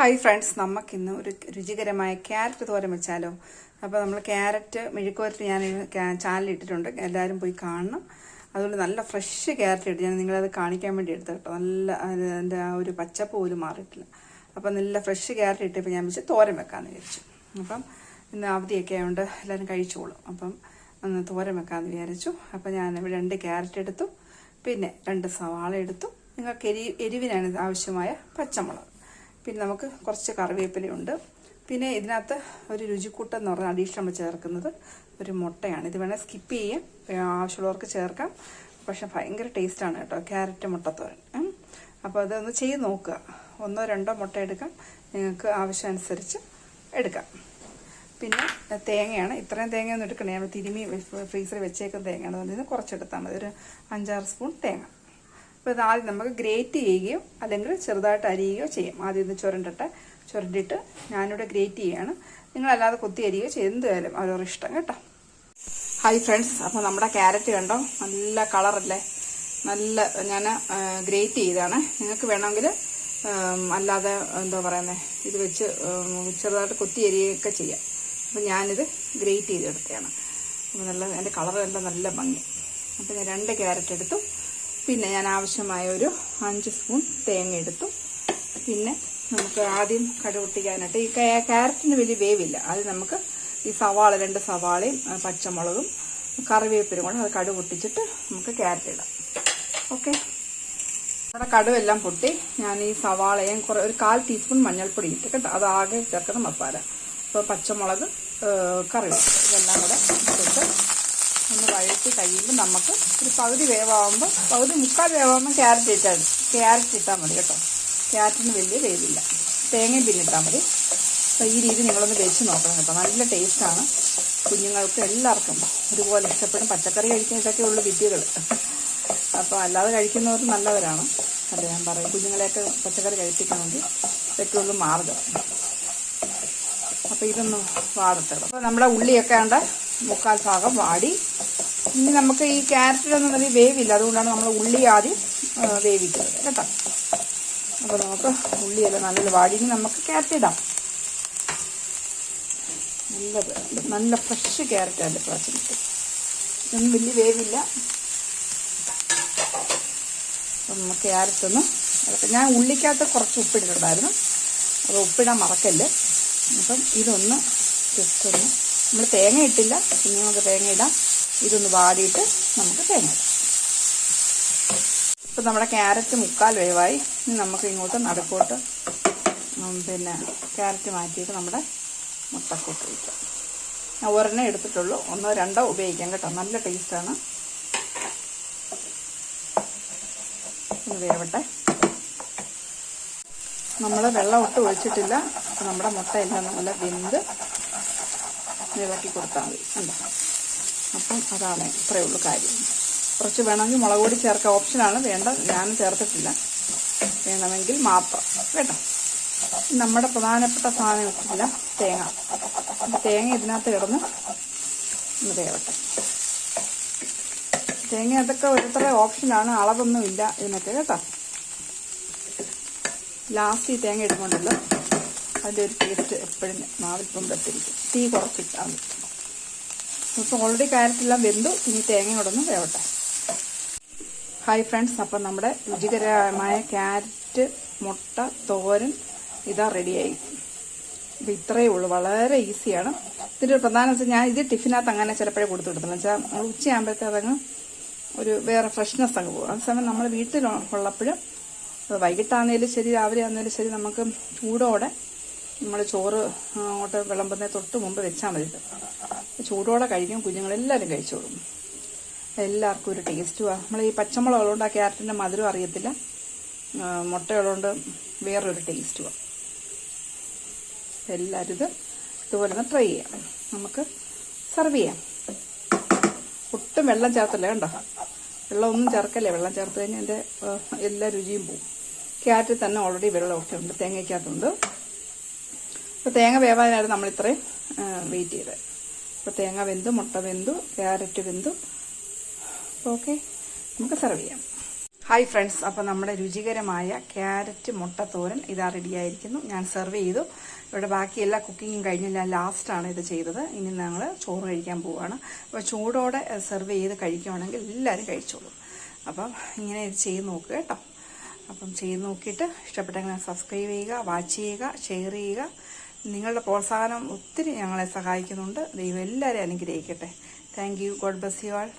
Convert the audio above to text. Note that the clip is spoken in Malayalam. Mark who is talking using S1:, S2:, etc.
S1: ഹായ് ഫ്രണ്ട്സ് നമുക്കിന്ന് ഒരു രുചികരമായ ക്യാരറ്റ് തോരൻ വെച്ചാലോ? അപ്പോൾ നമ്മൾ ക്യാരറ്റ് മെഴുക്കുവരട്ടി ഞാൻ ചാനലിൽ ഇട്ടിട്ടുണ്ട്. എല്ലാവരും പോയി കാണണം. അതുകൊണ്ട് നല്ല ഫ്രഷ് ക്യാരറ്റ് ഇട്ട് ഞാൻ നിങ്ങളത് കാണിക്കാൻ വേണ്ടി എടുത്തു കേട്ടോ നല്ല അതിന്റെ ആ ഒരു പച്ചപ്പ് പോലും മാറിയിട്ടില്ല. അപ്പം നല്ല ഫ്രഷ് ക്യാരറ്റ് ഇട്ടപ്പോൾ ഞാൻ വെച്ച് തോരൻ വെക്കാമെന്ന് വിചാരിച്ചു. അപ്പം ഇന്ന് അവധിയൊക്കെ ആയതുകൊണ്ട് എല്ലാവരും കഴിച്ചോളും. അപ്പം ഒന്ന് തോരൻ വെക്കാമെന്ന് വിചാരിച്ചു. അപ്പം ഞാൻ ഇവിടെ രണ്ട് ക്യാരറ്റ് എടുത്തു. പിന്നെ രണ്ട് സവാള എടുത്തു. നിങ്ങൾക്ക് എരി എരിവിനാണ് ആവശ്യമായ പച്ചമുളക്. പിന്നെ നമുക്ക് കുറച്ച് കറിവേപ്പിലയുണ്ട് പിന്നെ ഇതിനകത്ത് ഒരു രുചിക്കൂട്ടം എന്ന് പറഞ്ഞാൽ അഡീഷണൽ നമ്മൾ ചേർക്കുന്നത് ഒരു മുട്ടയാണ്. ഇത് വേണേൽ സ്കിപ്പ് ചെയ്യാം. ആവശ്യമുള്ളവർക്ക് ചേർക്കാം. പക്ഷെ ഭയങ്കര ടേസ്റ്റാണ് കേട്ടോ. ക്യാരറ്റ് മുട്ടത്തോരൻ. അപ്പോൾ അതൊന്ന് ചെയ്ത് നോക്കുക. ഒന്നോ രണ്ടോ മുട്ട എടുക്കാം. നിങ്ങൾക്ക് ആവശ്യമനുസരിച്ച് എടുക്കാം. പിന്നെ തേങ്ങയാണ്. ഇത്രയും തേങ്ങയൊന്നും എടുക്കണേ നമ്മൾ തിരുമി ഫ്രീസറിൽ വെച്ചേക്കുന്ന തേങ്ങയാണ്. അതുകൊണ്ട് നിന്ന് കുറച്ചെടുത്താൽ മതി. ഒരു അഞ്ചാറ് സ്പൂൺ തേങ്ങ. അപ്പോൾ ഇത് ആദ്യം നമുക്ക് ഗ്രേറ്റ് ചെയ്യുകയോ അല്ലെങ്കിൽ ചെറുതായിട്ട് അരിയുകയോ ചെയ്യാം. ആദ്യം ഇത് ചുരണ്ടിട്ട് ചുരണ്ടിട്ട് ഞാനിവിടെ ഗ്രേറ്റ് ചെയ്യുകയാണ്. നിങ്ങളല്ലാതെ കുത്തി അരിയുകയോ ചെയ്യും. എന്തായാലും അവരവരുടെ ഇഷ്ടം കേട്ടോ. ഹായ് ഫ്രണ്ട്സ് അപ്പോൾ നമ്മുടെ ക്യാരറ്റ് കണ്ടോ? നല്ല കളറല്ലേ നല്ല ഞാൻ ഗ്രേറ്റ് ചെയ്താണ് നിങ്ങൾക്ക് വേണമെങ്കിൽ അല്ലാതെ എന്താ പറയുന്നത് ഇത് വെച്ച് ചെറുതായിട്ട് കൊത്തി അരിയൊക്കെ ചെയ്യാം. അപ്പം ഞാനിത് ഗ്രേറ്റ് ചെയ്തെടുത്തതാണ്. അപ്പോൾ നല്ല എന്റെ കളറെല്ലാം നല്ല ഭംഗി. അപ്പം ഞാൻ രണ്ട് ക്യാരറ്റ് എടുത്തു. പിന്നെ ഞാൻ ആവശ്യമായ ഒരു അഞ്ച് സ്പൂൺ തേങ്ങ എടുത്തു. പിന്നെ നമുക്ക് ആദ്യം കടുപൊട്ടിക്കാനായിട്ട് ഈ ക്യാരറ്റിന് വലിയ വേവില്ല. അത് നമുക്ക് ഈ സവാള രണ്ട് സവാളയും പച്ചമുളകും കറിവേപ്പിലും കൂടെ അത് കടു പൊട്ടിച്ചിട്ട് നമുക്ക് ക്യാരറ്റ് ഇടാം. ഓക്കെ? നമ്മുടെ കടുവെല്ലാം പൊട്ടി. ഞാൻ ഈ സവാളയും കുറേ ഒരു കാൽ ടീസ്പൂൺ മഞ്ഞൾപ്പൊടി ഇട്ട് കേട്ടോ. അത് ആകെ ചേർക്കുന്ന മസാല. അപ്പോൾ പച്ചമുളക് കറിവേപ്പ് കറിവേപ്പില ഇതെല്ലാം കൂടെ ഇട്ടിട്ട് വഴറ്റി കഴിയുമ്പോൾ നമുക്ക് ഒരു പകുതി വേവാകുമ്പോൾ പകുതി മുക്കാൽ വേവാകുമ്പോൾ ക്യാരറ്റ് ഇട്ടാൽ ക്യാരറ്റ് ഇട്ടാൽ മതി കേട്ടോ. ക്യാരറ്റിന് വലിയ വേവില്ല. തേങ്ങയും പിന്നെ ഇട്ടാൽ മതി. അപ്പോൾ ഈ രീതി നിങ്ങളൊന്ന് വെച്ച് നോക്കണം കേട്ടോ. നല്ല ടേസ്റ്റാണ് കുഞ്ഞുങ്ങൾക്ക് എല്ലാവർക്കും ഒരുപോലെ ഇഷ്ടപ്പെടും. പച്ചക്കറി കഴിക്കുന്നതൊക്കെ ഉള്ളു വിദ്യകൾ അപ്പോൾ അല്ലാതെ കഴിക്കുന്നവർ നല്ലവരാണ്. അല്ല ഞാൻ പറയും. കുഞ്ഞുങ്ങളെയൊക്കെ പച്ചക്കറി കഴിപ്പിക്കണമെങ്കിൽ ഇതൊക്കെയുള്ളൂ മാർഗം അപ്പോൾ ഇതൊന്ന് വാടത്തുള്ളൂ അപ്പോൾ നമ്മുടെ ഉള്ളിയൊക്കെ ഉണ്ട് മുക്കാൽ ഭാഗം വാടി ഇനി നമുക്ക് ഈ ക്യാരറ്റിലൊന്നും വലിയ വേവില്ല. അതുകൊണ്ടാണ് നമ്മൾ ഉള്ളി ആദ്യം വേവിക്കുന്നത്. കേട്ടോ. അപ്പോൾ നമുക്ക് ഉള്ളിയെല്ലാം നല്ല വാടി. നമുക്ക് ക്യാരറ്റ് ഇടാം. നല്ലത് നല്ല ഫ്രഷ് ക്യാരറ്റ് ആണ് പ്രാവശ്യം ഇതൊന്നും വലിയ വേവില്ല. അപ്പം ഒന്ന് ഇളക്കാം. ഞാൻ ഉള്ളിക്കകത്ത് കുറച്ച് ഉപ്പിട്ടിട്ടുണ്ടായിരുന്നു. അത് ഉപ്പിടാൻ മറക്കല്ല്. അപ്പം ഇതൊന്ന് ജസ്റ്റ് ഒന്ന് നമ്മൾ തേങ്ങ ഇട്ടില്ല. പിന്നെ നമുക്ക് തേങ്ങ ഇടാം. ഇതൊന്ന് വാടിയിട്ട് നമുക്ക് തേങ്ങ ഇപ്പം നമ്മുടെ ക്യാരറ്റ് മുക്കാൽ വേവായി. ഇനി നമുക്ക് ഇങ്ങോട്ട് നടുക്കോട്ട് പിന്നെ ക്യാരറ്റ് മാറ്റിയിട്ട് നമ്മുടെ മുട്ടക്കൂട്ട് വയ്ക്കാം. ഞാൻ ഒരെണ്ണം എടുത്തിട്ടുള്ളൂ. ഒന്നോ രണ്ടോ ഉപയോഗിക്കാം കേട്ടോ. നല്ല ടേസ്റ്റാണ് ഒന്ന് വേവട്ടെ. നമ്മൾ വെള്ളം ഒട്ട് ഒഴിച്ചിട്ടില്ല. നമ്മുടെ മുട്ടയെല്ലാം നല്ല വെന്ത് ഇളക്കി കൊടുത്താൽ മതി. കണ്ടോ? അപ്പം അതാണ് ഇത്രയേ ഉള്ളൂ കാര്യം. കുറച്ച് വേണമെങ്കിൽ മുളക് പൊടി ചേർക്കാൻ ഓപ്ഷനാണ് വേണ്ട ഞാൻ ചേർത്തിട്ടില്ല. വേണമെങ്കിൽ മാത്രം. കേട്ടോ? നമ്മുടെ പ്രധാനപ്പെട്ട സാധനം വെച്ചിട്ടില്ല തേങ്ങ. തേങ്ങ ഇതിനകത്ത് കിടന്ന് വേവട്ടെ. തേങ്ങ അതൊക്കെ ഓരോരുത്തരുടെ ഓപ്ഷനാണ് അളവൊന്നും ഇല്ല ഇതിനൊക്കെ കേട്ടോ? ലാസ്റ്റ് ഈ തേങ്ങ ഇടുന്നുണ്ടല്ലോ അതിന്റെ ഒരു ടേസ്റ്റ് എപ്പോഴും നാവിൽ പൊമ്പത്തിരിക്കും തീ കുറച്ചിട്ടാൽ ഇപ്പം ഓൾറെഡി കാരറ്റെല്ലാം വെന്തു ഇനി തേങ്ങ കൊണ്ടൊന്ന് വേവട്ടെ. ഹായ് ഫ്രണ്ട്സ് അപ്പം നമ്മുടെ രുചികരമായ ക്യാരറ്റ് മുട്ട തോരൻ ഇതാ റെഡിയായി അപ്പം ഇത്രയേ ഉള്ളൂ വളരെ ഈസിയാണ്. ഇതിന്റെ ഒരു പ്രധാന വെച്ചാൽ ഞാൻ ഇത് ടിഫിനകത്ത് അങ്ങനെ ചിലപ്പോഴേ കൊടുത്തു വിടത്തുള്ളൂ വെച്ചാൽ നമ്മൾ ഉച്ചയാകുമ്പോഴത്തെ അതങ്ങ് ഒരു വേറെ ഫ്രഷ്നെസ് അങ്ങ് പോകും. അതേസമയം നമ്മൾ വീട്ടിൽ ഉള്ളപ്പോഴും വൈകിട്ടാണെങ്കിലും ശരി രാവിലെ ആണെങ്കിലും ശരി നമുക്ക് ചൂടോടെ നമ്മൾ ചോറ് അങ്ങോട്ട് വിളമ്പുന്നതിന് തൊട്ട് മുമ്പ് വെച്ചാൽ മതി. ചൂടോടെ കഴിക്കും കുഞ്ഞുങ്ങളെല്ലാവരും കഴിച്ചോളും. എല്ലാവർക്കും ഒരു ടേസ്റ്റുമാണ് നമ്മൾ ഈ പച്ചമുളക് ഉള്ളതുകൊണ്ട് ആ ക്യാരറ്റിന്റെ മധുരം അറിയത്തില്ല. മുട്ടയുള്ളതുകൊണ്ട് വേറൊരു ടേസ്റ്റുമാണ് എല്ലാവരും ഇത് ഇതുപോലെ ഒന്ന് ട്രൈ ചെയ്യാം. നമുക്ക് സെർവ് ചെയ്യാം. ഒട്ടും വെള്ളം ചേർത്തല്ലേ കണ്ടോ? വെള്ളം ഒന്നും ചേർക്കല്ലേ? വെള്ളം ചേർത്ത് കഴിഞ്ഞാൽ എന്റെ എല്ലാ രുചിയും പോവും. ക്യാരറ്റിൽ തന്നെ ഓൾറെഡി വെള്ളമൊക്കെ ഉണ്ട് തേങ്ങയ്ക്കകത്തുണ്ട്. അപ്പോൾ തേങ്ങ വേവാനായിരുന്നു നമ്മൾ ഇത്രയും വെയിറ്റ് ചെയ്തത് അപ്പോൾ തേങ്ങ വെന്തു മുട്ട വെന്തു ക്യാരറ്റ് വെന്തു. ഓക്കെ നമുക്ക് സെർവ് ചെയ്യാം. ഹായ് ഫ്രണ്ട്സ് അപ്പോൾ നമ്മുടെ രുചികരമായ ക്യാരറ്റ് മുട്ട തോരൻ ഇതാ റെഡിയായിരിക്കുന്നു ഞാൻ സെർവ് ചെയ്തു. ഇവിടെ ബാക്കി എല്ലാ കുക്കിങ്ങും കഴിഞ്ഞില്ല ലാസ്റ്റാണ് ഇത് ചെയ്തത്. ഇനി ഞങ്ങൾ ചോറ് കഴിക്കാൻ പോവുകയാണ് അപ്പോൾ ചൂടോടെ സെർവ് ചെയ്ത് കഴിക്കുകയാണെങ്കിൽ എല്ലാവരും കഴിച്ചോളൂ. അപ്പം ഇങ്ങനെ ഇത് ചെയ്ത് നോക്കുക കേട്ടോ. അപ്പം ചെയ്ത് നോക്കിയിട്ട് ഇഷ്ടപ്പെട്ടെങ്കിൽ സബ്സ്ക്രൈബ് ചെയ്യുക വാച്ച് ചെയ്യുക ഷെയർ ചെയ്യുക. നിങ്ങളുടെ പ്രോത്സാഹനം ഒത്തിരി ഞങ്ങളെ സഹായിക്കുന്നുണ്ട്. ദൈവം എല്ലാവരെയും അനുഗ്രഹിക്കട്ടെ. Thank you God bless you all